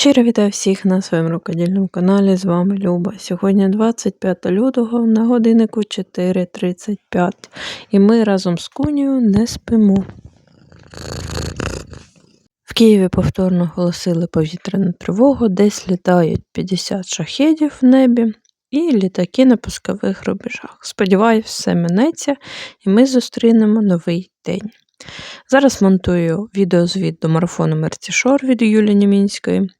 Щиро вітаю всіх на своєму рукодільному каналі. З вами Люба. Сьогодні 25 лютого на годиннику 4.35. І ми разом з Кунією не спимо. В Києві повторно оголосили повітряну тривогу, десь літають 50 шахедів в небі і літаки на пускових рубежах. Сподіваюсь, все минеться і ми зустрінемо новий день. Зараз монтую відеозвіт до марафону Мерцішор від Юлії Німінської.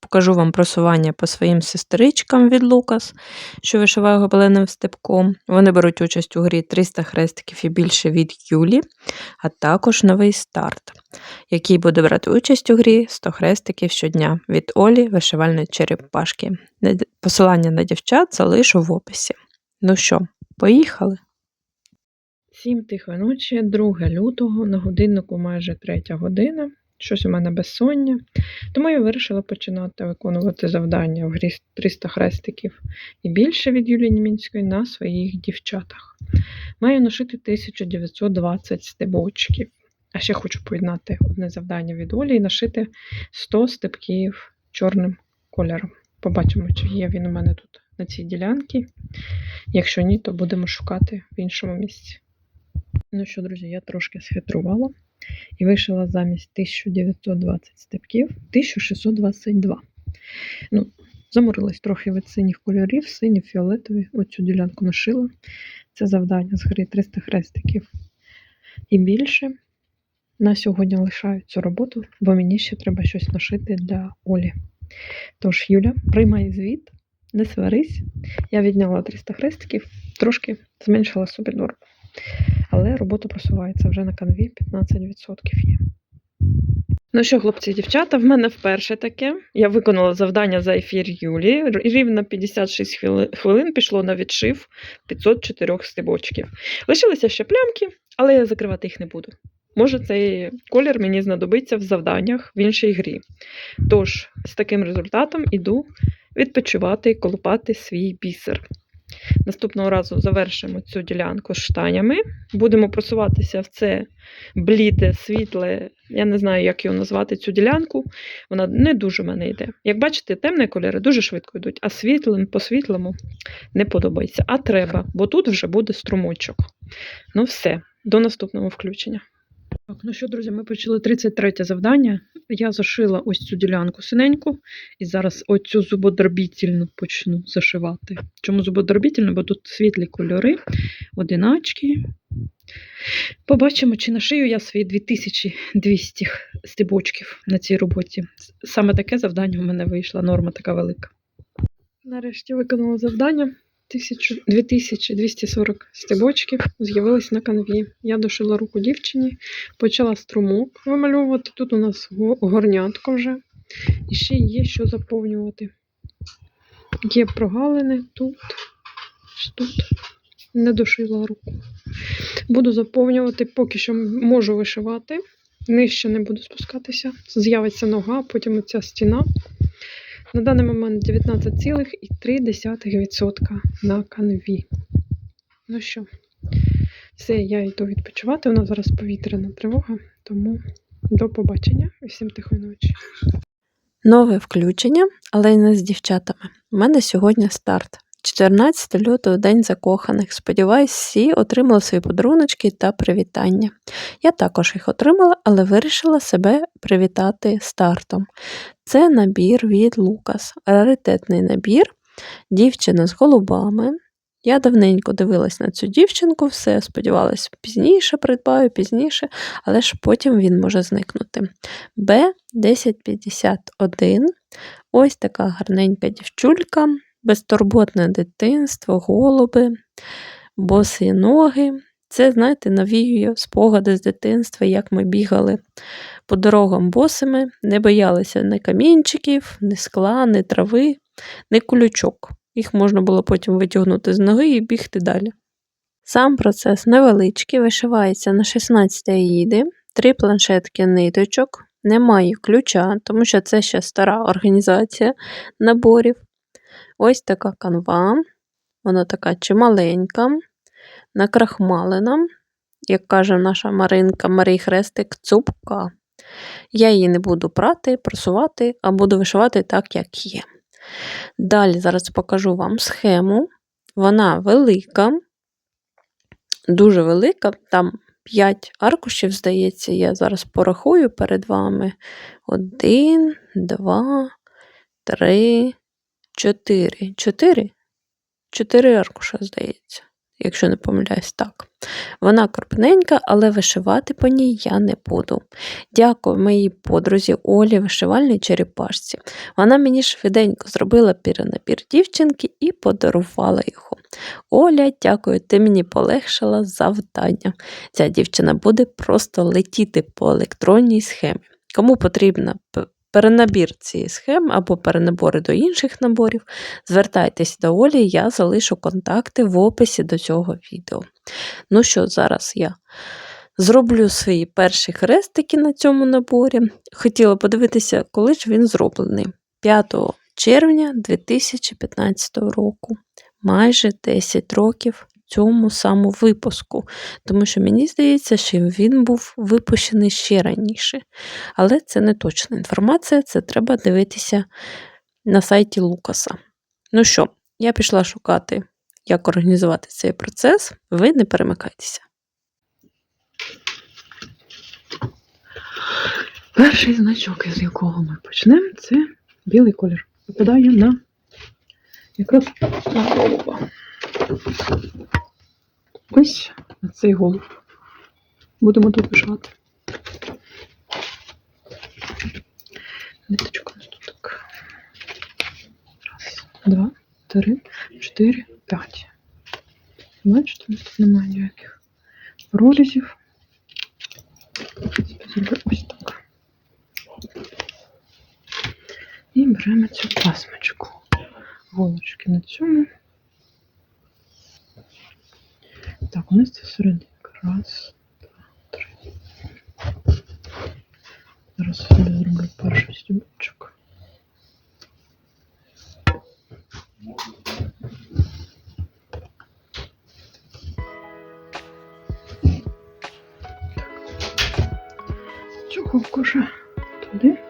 Покажу вам просування по своїм сестричкам від Лукас, що вишиває гобеленим степком. Вони беруть участь у грі 300 хрестиків і більше від Юлі, а також новий старт, який буде брати участь у грі 100 хрестиків щодня від Олі вишивальної черепашки. Посилання на дівчат залишу в описі. Ну що, поїхали? Всім тихої ночі, 2 лютого, на годиннику майже 3 година. Щось у мене безсоння. Тому я вирішила починати виконувати завдання в грі 300 хрестиків і більше від Юлії Німінської на своїх дівчатах. Маю ношити 1920 стебочків. А ще хочу поєднати одне завдання від Олі і нашити 100 стебків чорним кольором. Побачимо, чи є він у мене тут на цій ділянці. Якщо ні, то будемо шукати в іншому місці. Ну що, друзі, я трошки схитрувала і вишила замість 1920 степків 1622. Ну, Заморилась трохи від синіх кольорів, сині, фіолетові. Оцю ділянку нашила. Це завдання з гри 300 хрестиків і більше. На сьогодні лишаю цю роботу, бо мені ще треба щось нашити для Олі. Тож, Юля, приймай звіт, не сварись. Я відняла 300 хрестиків, трошки зменшила собі норму. Але робота просувається вже на канві 15% є. Ну що, хлопці і дівчата, в мене вперше таке. Я виконала завдання за ефір Юлії. Рівно 56 хвилин пішло на відшив 504 стебочків. Лишилися ще плямки, але я закривати їх не буду. Може, цей колір мені знадобиться в завданнях в іншій грі. Тож, з таким результатом іду відпочивати і колупати свій бісер. Наступного разу завершимо цю ділянку штанями. Будемо просуватися в це бліде, світле, я не знаю, як його назвати, цю ділянку. Вона не дуже в мене йде. Як бачите, темні кольори дуже швидко йдуть, а світлим по світлому не подобається. А треба, бо тут вже буде струмочок. Ну, все, до наступного включення. Так, ну що, друзі, ми почали 33 завдання. Я зашила ось цю ділянку синеньку, і зараз оцю зубодробітельну почну зашивати. Чому зубодробітельну? Бо тут світлі кольори, одиначки. Побачимо, чи нашию я свої 2200 стебочків на цій роботі. Саме таке завдання у мене вийшло, норма така велика. Нарешті виконала завдання. 2240 стебочків з'явились на канві. Я дошила руку дівчині, почала струмок вимальовувати. Тут у нас горнятко вже. І ще є що заповнювати. Є прогалини тут, тут. Не дошила руку. Буду заповнювати, поки що можу вишивати. Нижче не буду спускатися. З'явиться нога, потім ця стіна. На даний момент 19,3% на канві. Ну що, все, я йду відпочивати. У нас зараз повітряна тривога, тому до побачення і всім тихої ночі. Нове включення, але й не з дівчатами. У мене сьогодні старт. 14 лютого День закоханих. Сподіваюсь, всі отримали свої подаруночки та привітання. Я також їх отримала, але вирішила себе привітати стартом. Це набір від Лукас, раритетний набір, дівчина з голубами. Я давненько дивилась на цю дівчинку, все, сподівалася, пізніше придбаю, пізніше, але ж потім він може зникнути. Б1051. Ось така гарненька дівчулька безтурботне дитинство, голуби, босі ноги. Це, знаєте, навіює спогади з дитинства, як ми бігали по дорогам босими, не боялися ні камінчиків, ні скла, ні трави, ні кулючок. Їх можна було потім витягнути з ноги і бігти далі. Сам процес невеличкий, вишивається на 16 аїди, три планшетки ниточок, немає ключа, тому що це ще стара організація наборів. Ось така канва, вона така чималенька, накрахмалена, як каже наша Маринка Марій Хрестик, цупка. Я її не буду прати, прасувати, а буду вишивати так, як є. Далі зараз покажу вам схему. Вона велика, дуже велика, там 5 аркушів, здається, я зараз порахую перед вами. Один, два, три, чотири. Чотири? Чотири аркуша, здається, якщо не помиляюсь, так. Вона крупненька, але вишивати по ній я не буду. Дякую моїй подрузі Олі вишивальній черепашці. Вона мені швиденько зробила перенабір дівчинки і подарувала його. Оля, дякую, ти мені полегшила завдання. Ця дівчина буде просто летіти по електронній схемі. Кому потрібна перенабір цієї схеми або перенабори до інших наборів, звертайтесь до Олі, я залишу контакти в описі до цього відео. Ну що, зараз я зроблю свої перші хрестики на цьому наборі. Хотіла подивитися, коли ж він зроблений. 5 червня 2015 року. Майже 10 років цьому самому випуску, тому що мені здається, що він був випущений ще раніше. Але це не точна інформація, це треба дивитися на сайті Лукаса. Ну що, я пішла шукати, як організувати цей процес. Ви не перемикайтеся. Перший значок, із якого ми почнемо, це білий колір. Випадає на якраз на голуба. Ось на цей голуб. Будемо тут вишивати. Ниточка у нас тут так. Раз, два, три, чотири, п'ять. Бачите, тут немає ніяких прорізів. Ось так. І беремо цю пасмочку. Голочки на цьому. Так, у нас це серединка. Раз, два, три. Зараз собі зроблю перший стібочок. Цього вкоже туди.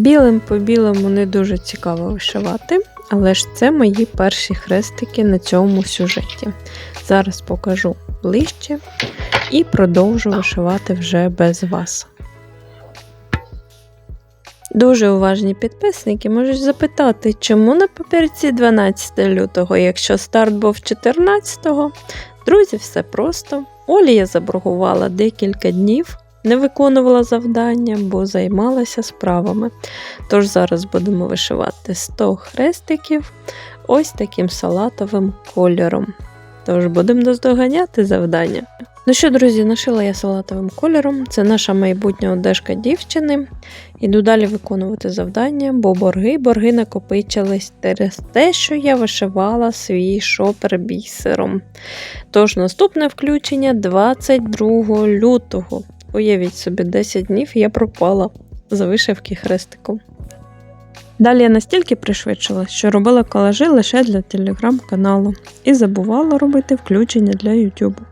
Білим по білому не дуже цікаво вишивати, але ж це мої перші хрестики на цьому сюжеті. Зараз покажу ближче і продовжу вишивати вже без вас. Дуже уважні підписники можуть запитати, чому на папірці 12 лютого, якщо старт був 14-го. Друзі, все просто. Олі я заборгувала декілька днів, не виконувала завдання, бо займалася справами. Тож зараз будемо вишивати 100 хрестиків ось таким салатовим кольором. Тож будемо доздоганяти завдання. Ну що, друзі, нашила я салатовим кольором. Це наша майбутня одежка дівчини. Іду далі виконувати завдання, бо борги борги накопичились через те, що я вишивала свій шопер бісером. Тож наступне включення 22 лютого. Уявіть собі, 10 днів я пропала за вишивки хрестиком. Далі я настільки пришвидшила, що робила колажі лише для телеграм-каналу і забувала робити включення для Ютубу.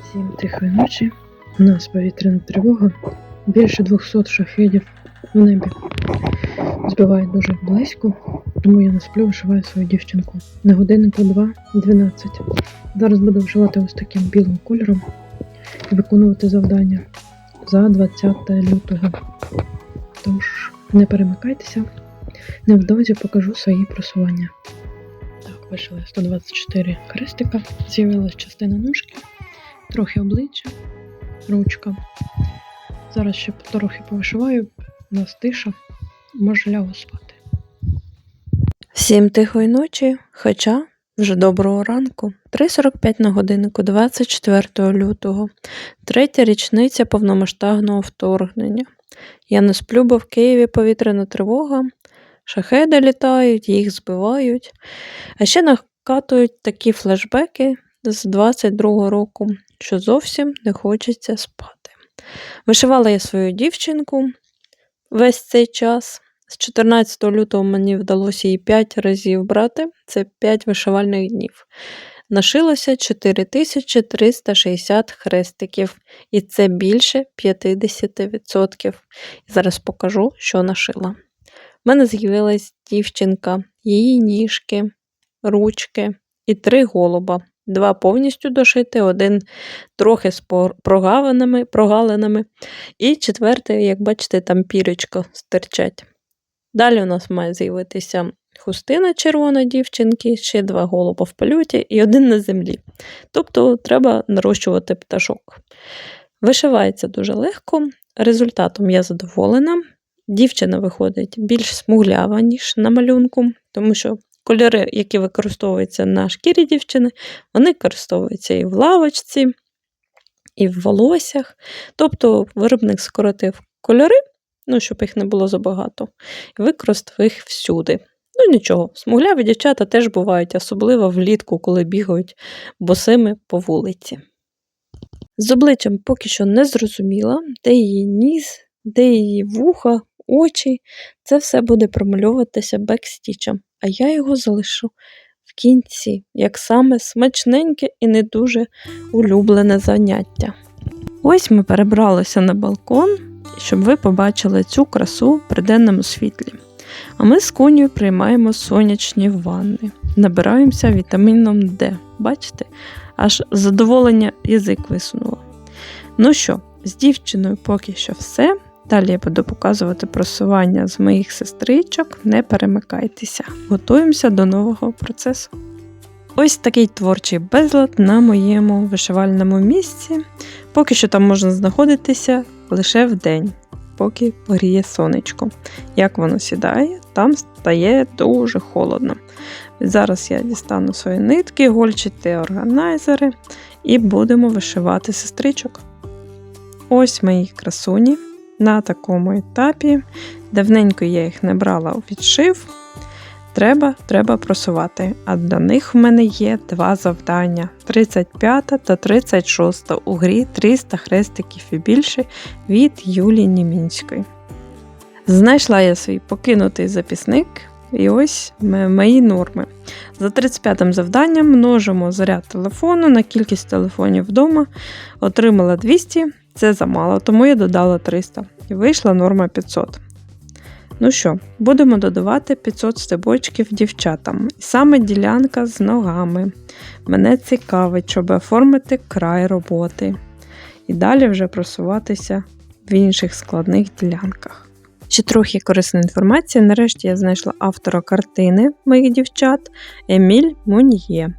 Всім тихої ночі. У нас повітряна тривога. Більше 200 шахедів в небі. Збивають дуже близько, тому я не сплю, вишиваю свою дівчинку. На годиннику 2.12. Зараз буду вишивати ось таким білим кольором виконувати завдання за 20 лютого. Тож, не перемикайтеся, невдовзі покажу свої просування. Так, вишили 124 хрестика, з'явилась частина ножки, трохи обличчя, ручка. Зараз ще трохи повишиваю, у нас тиша, може лягу спати. Всім тихої ночі, хоча вже доброго ранку. 3.45 на годиннику 24 лютого, третя річниця повномасштабного вторгнення. Я не сплю, бо в Києві повітряна тривога, шахеди літають, їх збивають. А ще накатують такі флешбеки з 22-го року, що зовсім не хочеться спати. Вишивала я свою дівчинку весь цей час. З 14 лютого мені вдалося її 5 разів брати, це 5 вишивальних днів. Нашилося 4360 хрестиків, і це більше 50%. Зараз покажу, що нашила. У мене з'явилась дівчинка, її ніжки, ручки і три голуба. Два повністю дошити, один трохи з прогалинами, прогалинами, і четвертий, як бачите, там пірочка стирчать. Далі у нас має з'явитися хустина червона дівчинки, ще два голуба в польоті і один на землі. Тобто треба нарощувати пташок. Вишивається дуже легко, результатом я задоволена. Дівчина виходить більш смуглява, ніж на малюнку, тому що кольори, які використовуються на шкірі дівчини, вони використовуються і в лавочці, і в волоссях. Тобто виробник скоротив кольори, ну, щоб їх не було забагато, використав їх всюди. Ну нічого, смугляві дівчата теж бувають, особливо влітку, коли бігають босими по вулиці. З обличчям поки що не зрозуміла, де її ніс, де її вуха, очі. Це все буде промальовуватися бекстічем, а я його залишу в кінці, як саме смачненьке і не дуже улюблене заняття. Ось ми перебралися на балкон, щоб ви побачили цю красу при денному світлі. А ми з конею приймаємо сонячні ванни, набираємося вітаміном Д. Бачите? Аж задоволення язик висунуло. Ну що, з дівчиною поки що все. Далі я буду показувати просування з моїх сестричок, не перемикайтеся. Готуємося до нового процесу. Ось такий творчий безлад на моєму вишивальному місці. Поки що там можна знаходитися лише в день поки погріє сонечко. Як воно сідає, там стає дуже холодно. Зараз я дістану свої нитки, гольчити органайзери і будемо вишивати сестричок. Ось мої красуні на такому етапі. Давненько я їх не брала у відшив. Треба треба просувати. А для них в мене є два завдання: 35 та 36 у грі 300 хрестиків і більше від Юлії Німінської. Знайшла я свій покинутий записник, і ось мої норми. За 35 м завданням множимо заряд телефону на кількість телефонів вдома. Отримала 200, це замало, тому я додала 300 і вийшла норма 500. Ну що, будемо додавати 500 стебочків дівчатам. Саме ділянка з ногами. Мене цікавить, щоб оформити край роботи. І далі вже просуватися в інших складних ділянках. Ще трохи корисна інформація. Нарешті я знайшла автора картини моїх дівчат Еміль Мон'є.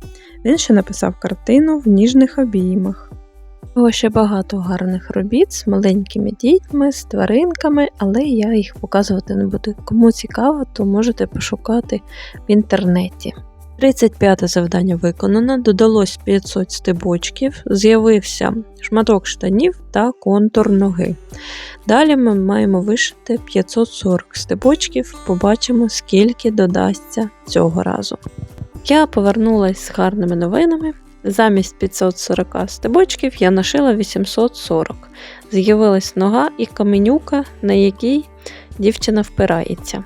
Він ще написав картину в ніжних обіймах. Було ще багато гарних робіт з маленькими дітьми, з тваринками, але я їх показувати не буду. Кому цікаво, то можете пошукати в інтернеті. 35 завдання виконано, додалось 500 стебочків, з'явився шматок штанів та контур ноги. Далі ми маємо вишити 540 стебочків, побачимо, скільки додасться цього разу. Я повернулася з гарними новинами. Замість 540 стебочків я нашила 840. З'явилась нога і каменюка, на якій дівчина впирається.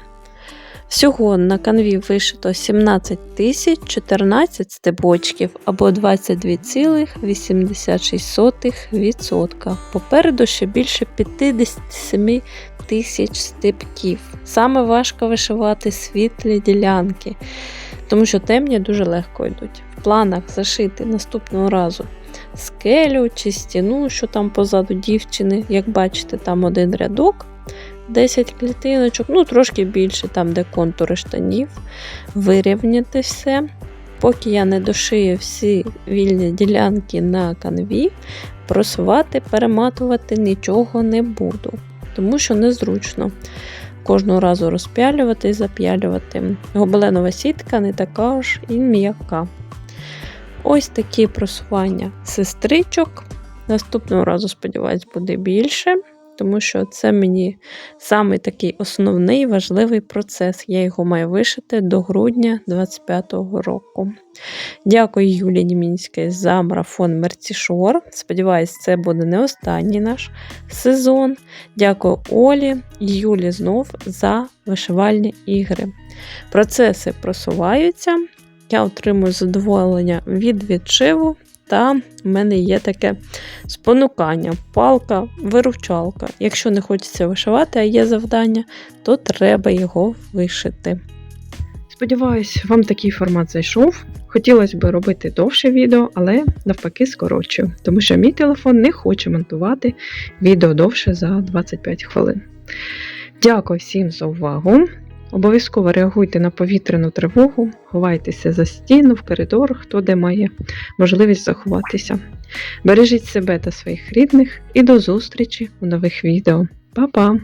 Всього на канві вишито 17 тисяч 14 стебочків або 22,86%. Попереду ще більше 57 тисяч стебків. Саме важко вишивати світлі ділянки, тому що темні дуже легко йдуть планах зашити наступного разу скелю чи стіну, що там позаду дівчини. Як бачите, там один рядок, 10 клітиночок, ну трошки більше, там, де контури штанів, вирівняти все. Поки я не дошию всі вільні ділянки на канві, просувати, перематувати нічого не буду, тому що незручно кожного разу розпялювати і зап'ялювати. Гобеленова сітка не така ж і м'яка. Ось такі просування сестричок. Наступного разу, сподіваюсь, буде більше. тому що це мені самий такий основний важливий процес. Я його маю вишити до грудня 25-го року. Дякую Юлії Німінській за марафон Мерцішор. Сподіваюсь, це буде не останній наш сезон. Дякую Олі і Юлі знов за вишивальні ігри. Процеси просуваються. Я отримую задоволення від відшиву, та в мене є таке спонукання, палка, виручалка. Якщо не хочеться вишивати, а є завдання, то треба його вишити. Сподіваюсь, вам такий формат зайшов. Хотілося б робити довше відео, але навпаки скорочую, тому що мій телефон не хоче монтувати відео довше за 25 хвилин. Дякую всім за увагу. Обов'язково реагуйте на повітряну тривогу, ховайтеся за стіну, в коридор, хто де має можливість заховатися. Бережіть себе та своїх рідних і до зустрічі у нових відео. Па-па!